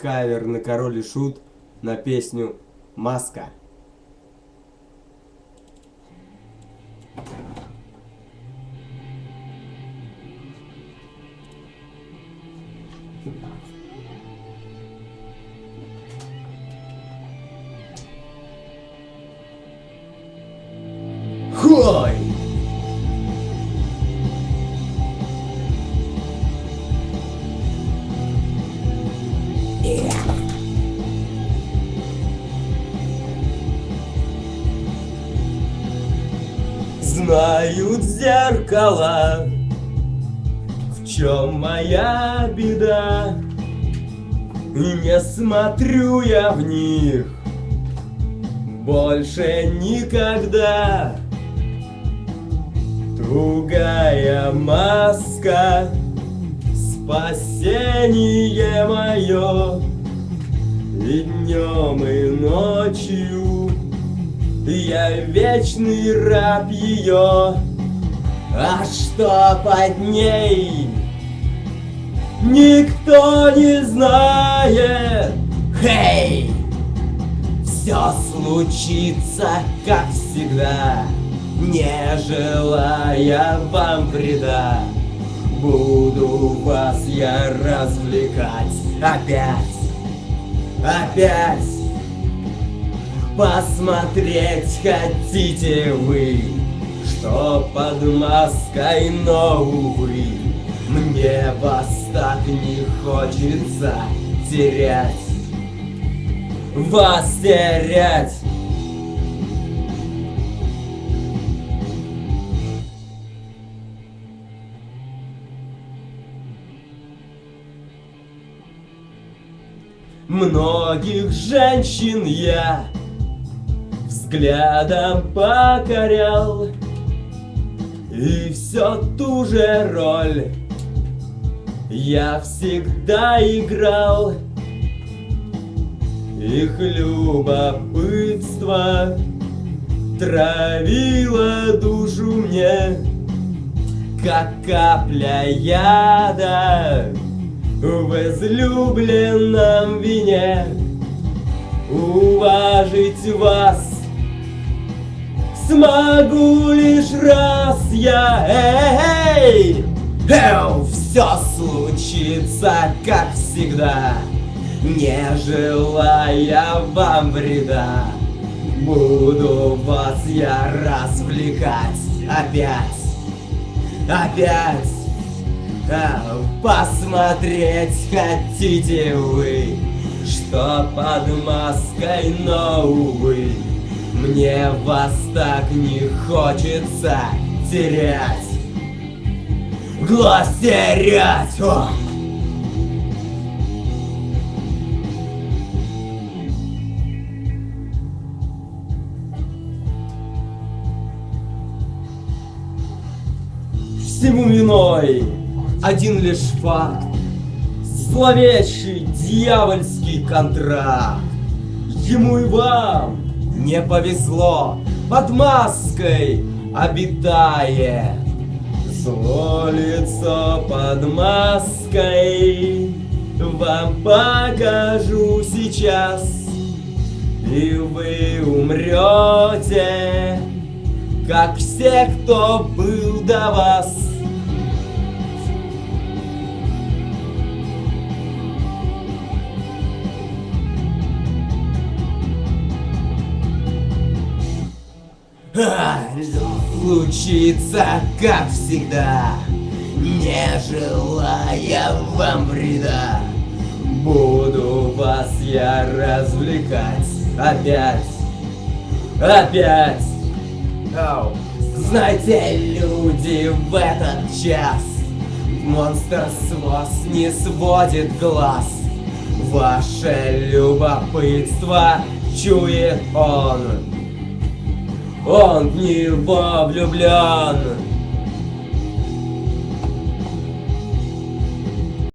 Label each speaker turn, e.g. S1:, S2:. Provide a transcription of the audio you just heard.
S1: кавер на король и шут на песню «Маска». Хой! Знают зеркала, в чем моя беда. И не смотрю я в них больше никогда. Тугая маска, спасение мое, и днем, и ночью я вечный раб ее. А что под ней? Никто не знает. Хей! Все случится, как всегда, не желая вам вреда. Буду вас я развлекать опять, опять. Посмотреть хотите вы, что под маской, но увы, мне вас так не хочется терять, вас терять. Многих женщин я взглядом покорял. И все ту же роль я всегда играл. Их любопытство травило душу мне Как капля яда в излюбленном вине. Уважить вас Смогу лишь раз я Эй! Эу, все случится, как всегда Не желая вам вреда Буду вас я развлекать Опять Опять Ау, Посмотреть хотите вы Что под маской, но увы Мне вас так не хочется терять Глаз терять! О! Всему виной один лишь факт Зловещий дьявольский контракт Ему и вам не повезло. Под маской обитая Зло лицо под маской. Вам покажу сейчас. И вы умрете Как все, кто был до вас А, Случится, как всегда. Не желая вам вреда. Буду вас я развлекать. Опять. Опять. Ау. Знаете, люди, в этот час Монстр с вас не сводит глаз. Ваше любопытство чует он он него влюблен